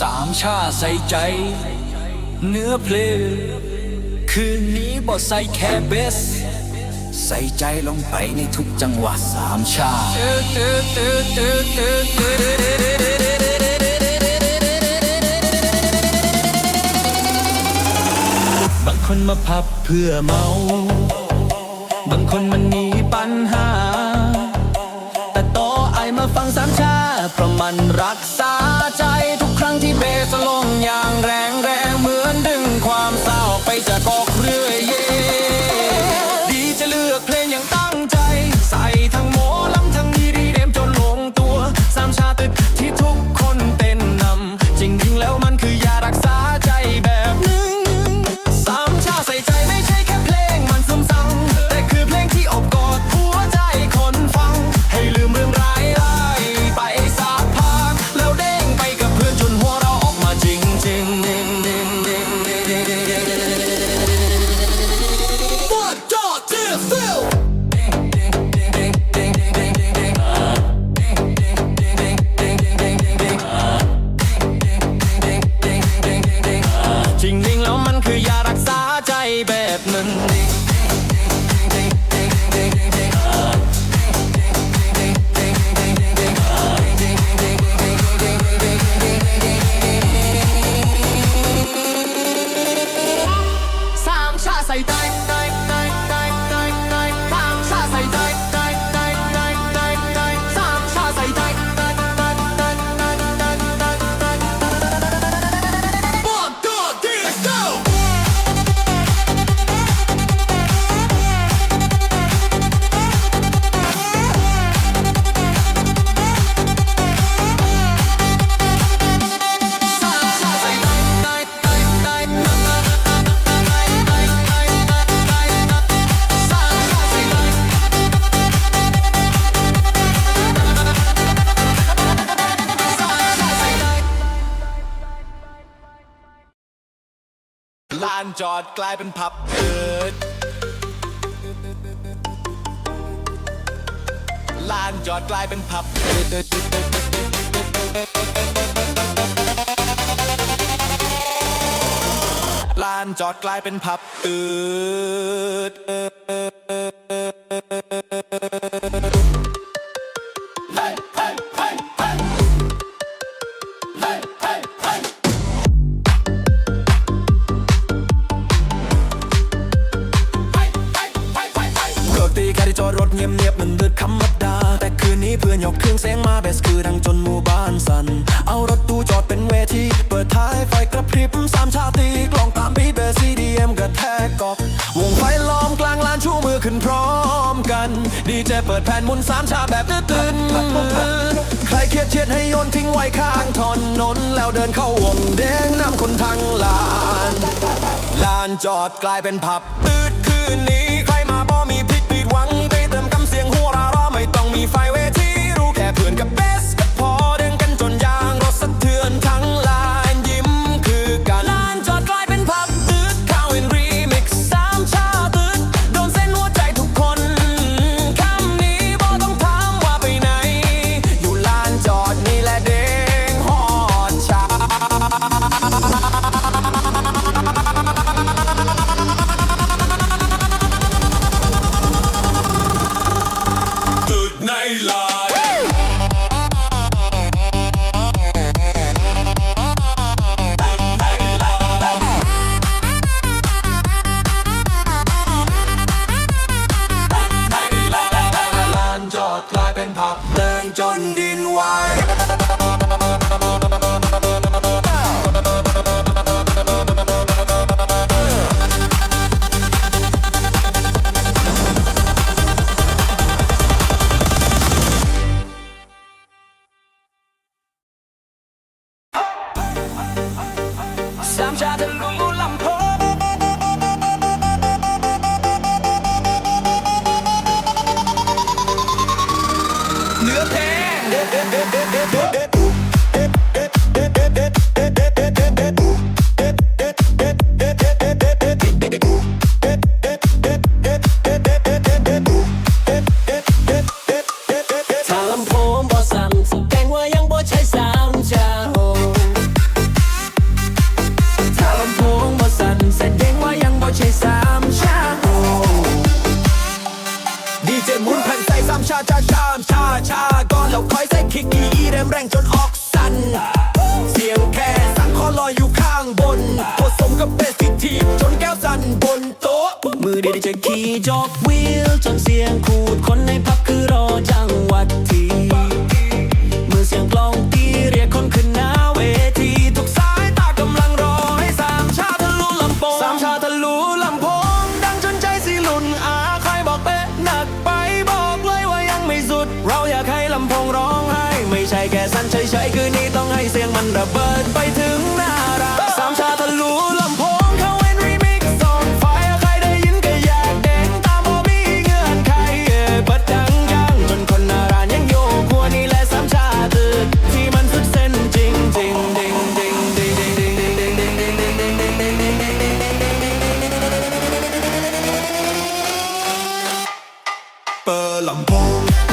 สามชาใส่ใจ เนื้อเพลงคืนนี้บอใส่แค่เบส ใส่ใจลงไปในทุกจังหวะสามชาบางคนมาพับเพื่อเมา บางคนมันมีปัญหา แต่ต่อไอมาฟังสามชา เพราะมันรักษ ลานจอดกลายเป็นผับเปิดลานจอดกลายเป็นผับเปิดลานจอดกลายเป็นผับตืด ดีเจเปิดแผ่นมุนสามชาแบบตื่นใครเครียดเชียดให้โยนทิ้งไว้ข้างถนน แล้วเดินเข้าวงแดงนำคนทั้งลาน ลานจอดกลายเป็นผับตืดคืนนี้ใครมาบ่มีพิษปิดหวัง ไปเติมกำเสียงหัวราร้อไม่ต้องมีไฟเวทีรู้แค่เพื่อนกับเป้ Hey. จะขี่จอกวิวจนเสียงขูดคนในพับคือรอจังหวัดทีเมื่อเสียงกลองตีเรียกคนขึ้นหน้าเวทีทุกสายตากำลังรอให้สามชาทะลุลำโพงสามชาทะลุลำโพงดังจนใจสิหลุนอาใครบอกเป๊ะหนักไปบอกเลยว่ายังไม่สุด เราอยากให้ลำโพงร้องไห้ไม่ใช่แค่สั้นเฉยๆคืนนี้ต้องให้เสียงมันระเบิด but I'm born.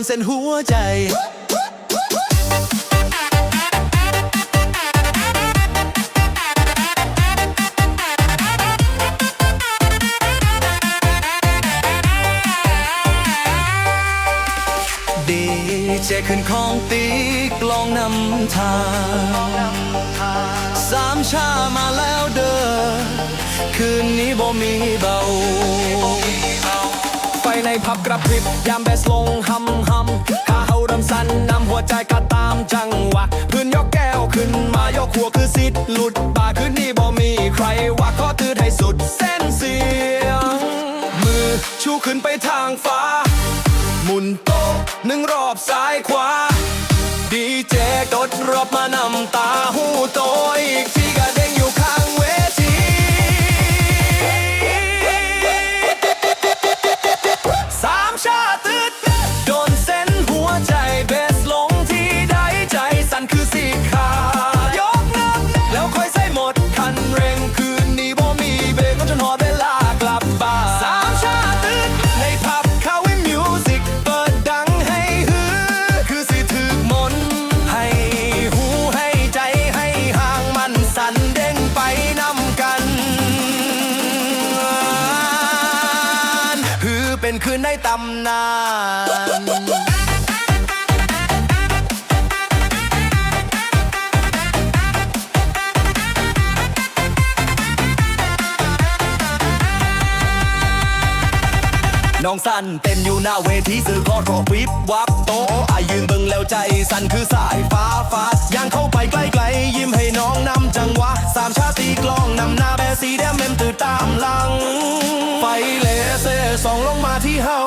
นเส้นหัวใจดีเจขึ้นของตีกลองนำทางสามชามาแล้วเด้อคืนนี้บ่มีเบา ไฟในผับกระพริบยามแบสลงหำหำข้าเฮาริ่มสั่นนำหัวใจก็ตามจังหวะพื้นยกแก้วขึ้นมายกหัวคือสิทธิ์หลุดบาคืนนี้บ่มีใครว่าขอตืดให้สุดเส้นเสียง มือชูขึ้นไปทางฟ้า หมุนโต๊ะหนึ่งรอบซ้ายขวาดีเจกดรอบมานำตาหูโตอีกที น้องสั้นเต้นอยู่หน้าเวทีสื่อขอรอวิบวับโตอายยืนเบิ่งแล้วใจสั่นคือสายฟ้าฟาดย่างเข้าไปใกล้ๆยิ้มให้น้องนำจังหวะสามชาติกลองนำหน้าแบสีแดงเมมตื่นตามหลัง ไฟเลเซอร์สองลงมาที่เฮา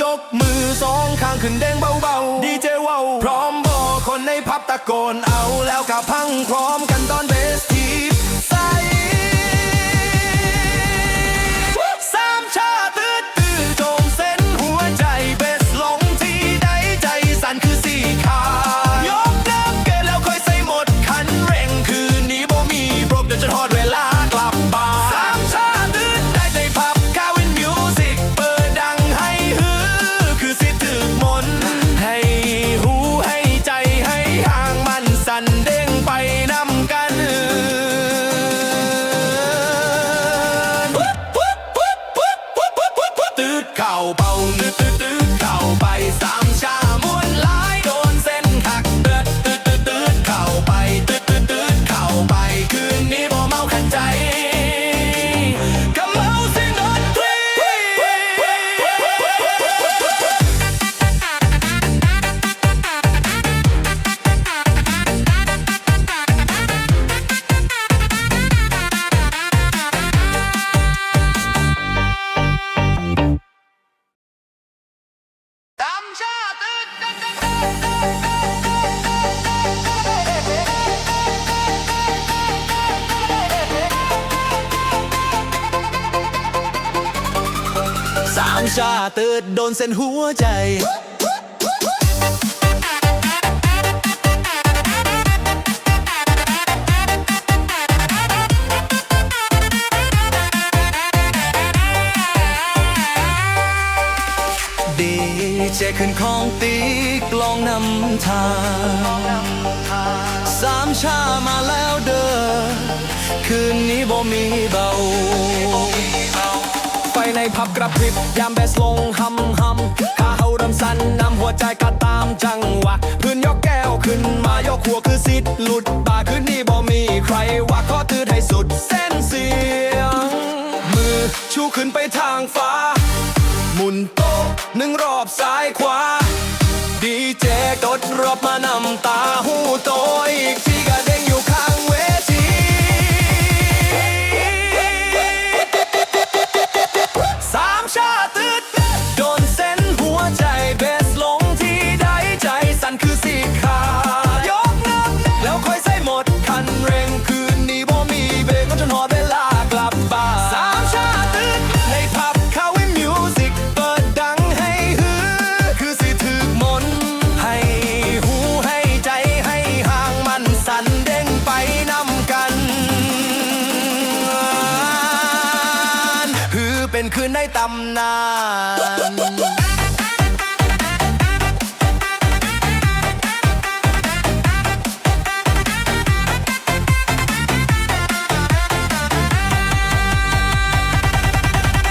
ยกมือสองข้างขึ้นเด้งเบาๆ ดีเจว้าวพร้อมบอกคนในพับตะโกนเอาแล้วกับพังพร้อมกันตอนเบส ติร์ดโดนเส้นหัวใจดีเจขึ้นของตีกลองนำทางสามชามาแล้วเดิอคืนนี้บ่มีเบา ให้พับกระพริบ ยามเบสลงหำหำขาเฮาเริ่มสั่นนำหัวใจกะตามจังหวะพื้นยกแก้วขึ้นมายกหัวคือสิทธิ์หลุดตาขึ้นนี่บ่มีใครว่าขอตืดให้สุดเส้นเสียง มือชูขึ้นไปทางฟ้า หมุนโต๊ะหนึ่งรอบซ้ายขวา ดีเจกดรอบมานำตาหูโตอีกที นาน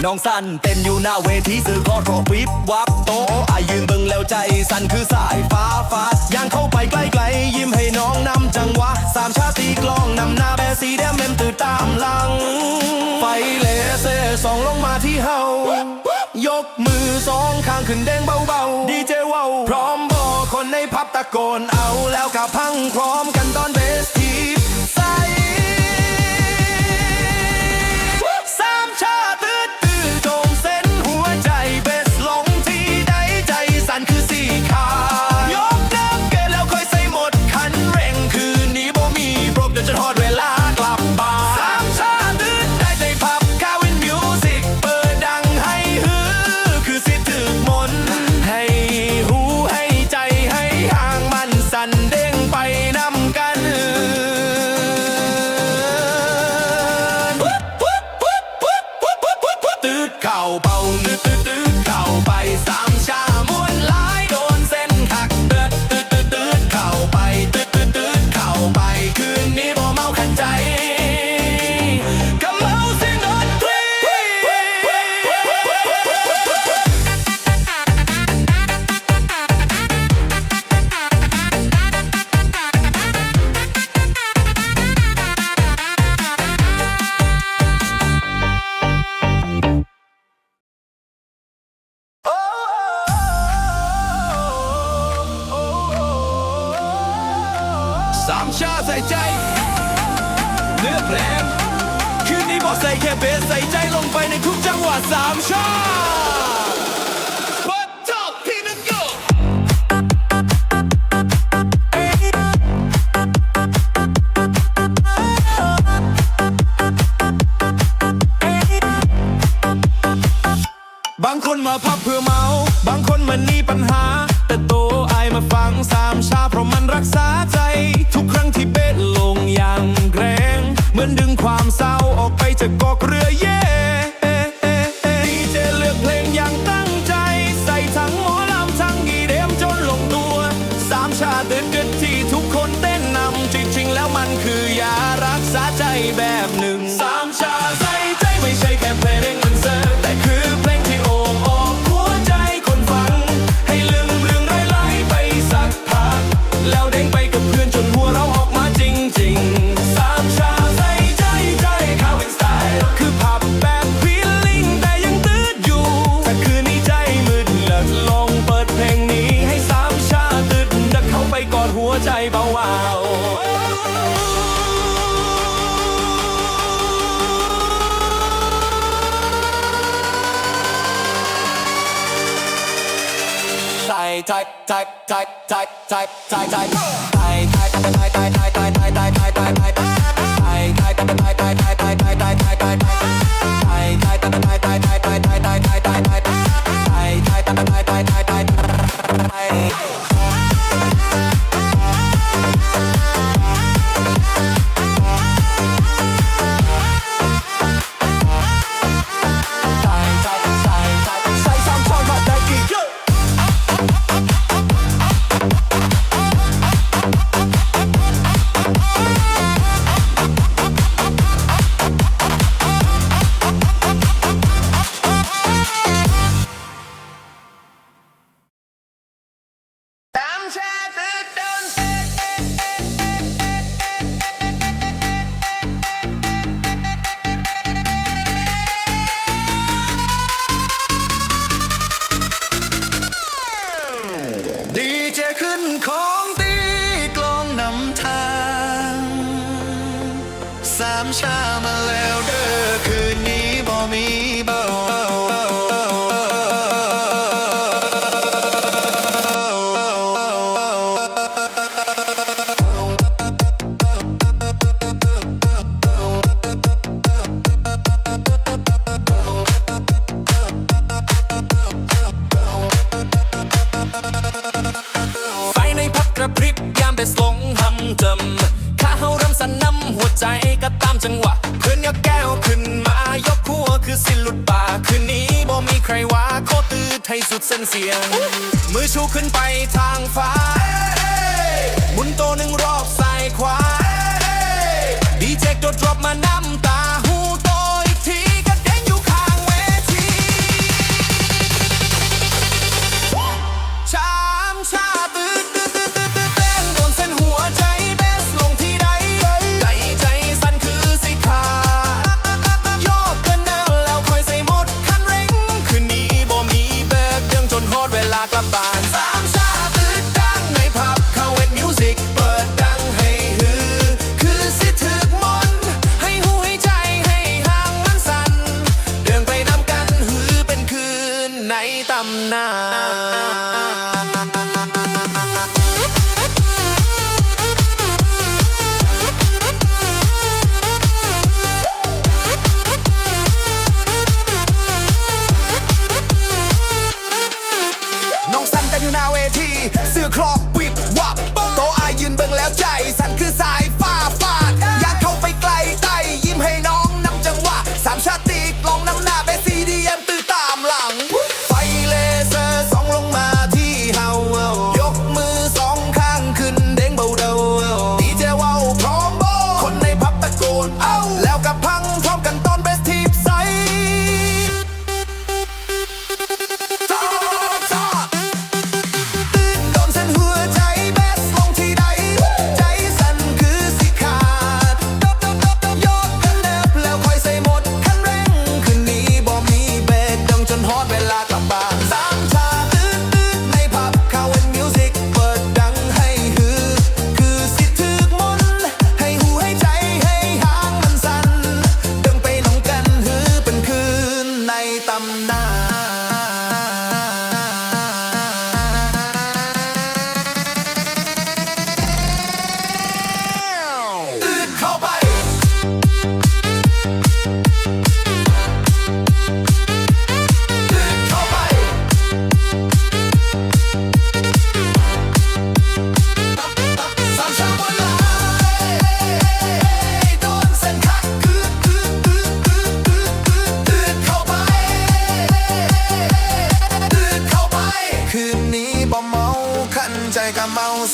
น้องสั้นเต็มอยู่หน้าเวทีซื้อคอโทรวิบวับโตอายืนเบิ่งแล้วใจสั้นคือสายฟ้าฟ้าย่างเข้าไปใกล้ๆยิ้มให้น้องนำจังหวะสามชาติกลองนำหน้าแบสีแดงเมมตื่นามหลัง ไฟเลเซส่องลงมาที่เฮายกมือสองข้างขึ้นเด้งเบาๆ ดีเจว้าพร้อมบอกคนในพับตะโกนเอาแล้วกับพังพร้อมกันตอนเบส down. away.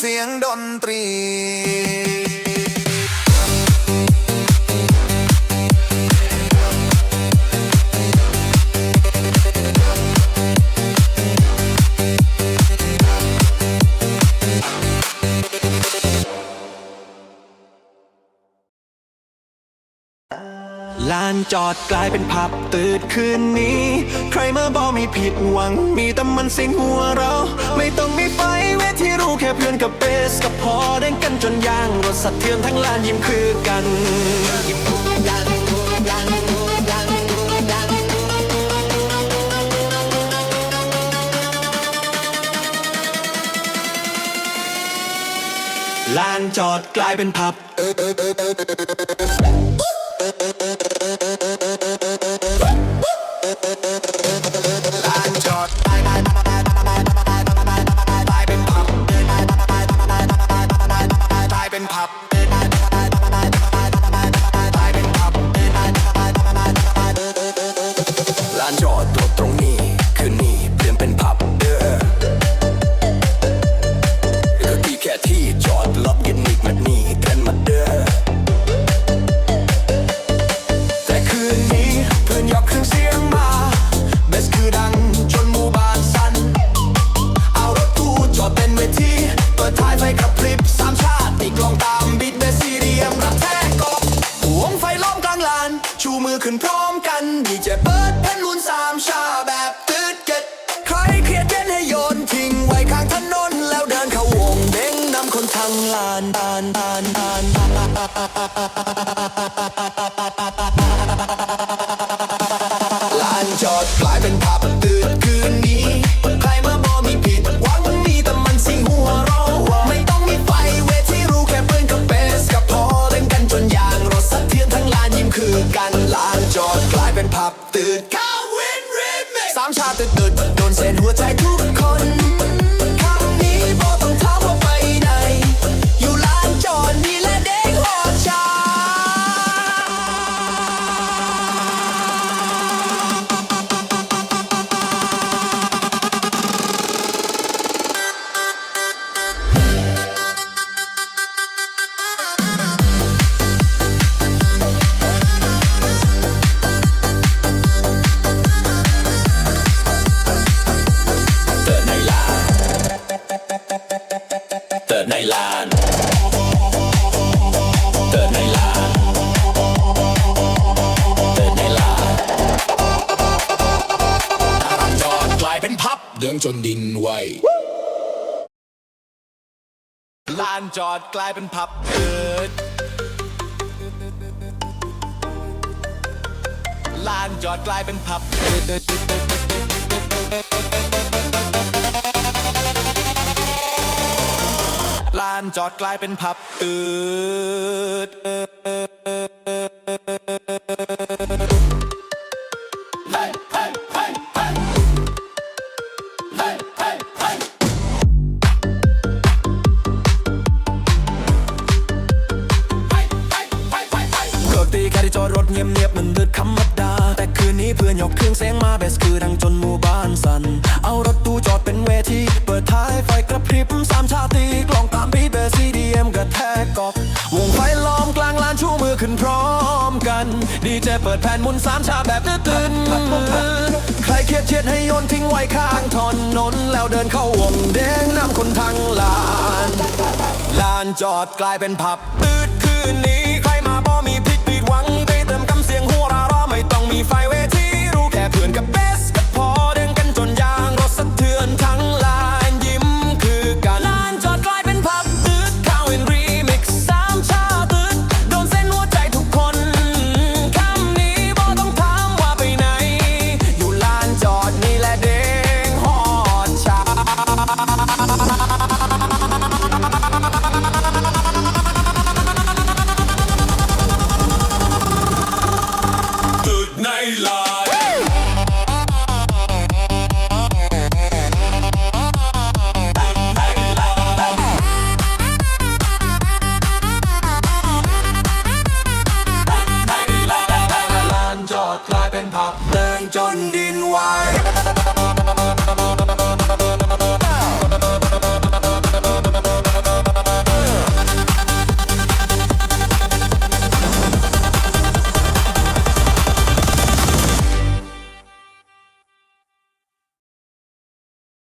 เสียงดนตรี จอดกลายเป็นผับตื่นคืนนี้ ใครมาบอกมีผิดหวัง มีแต่มันสิงหัวเรา ไม่ต้องมีไฟเวทที่รู้แค่เพื่อนกับเบสกับพอเด้งกันจนยางรถสัตว์เทือนทั้งลานยิ้มคือกันลานจอดกลายเป็นผับาบตื่นก้าวินรีมิกสามชาติตื่นตื่นโดนเส้นหัวใจทุกคน ยงจนดินไหวลานจอดกลายเป็นผับเปิดลานจอดกลายเป็นผับเปิดลานจอดกลายเป็นผับตืด ปิดแผ่นมุนสามชาแบบตื่นใครเครียดเชียดให้โยนทิ้งไว้ข้างถนนนแล้วเดินเข้าวงแดงนำคนทั้งลาน ลานจอดกลายเป็นผับตืดคืนนี้ ใครมาบ่มีพลิกปีดหวังไปเติมกำเสียงหัวราร้อไม่ต้องมีไฟไว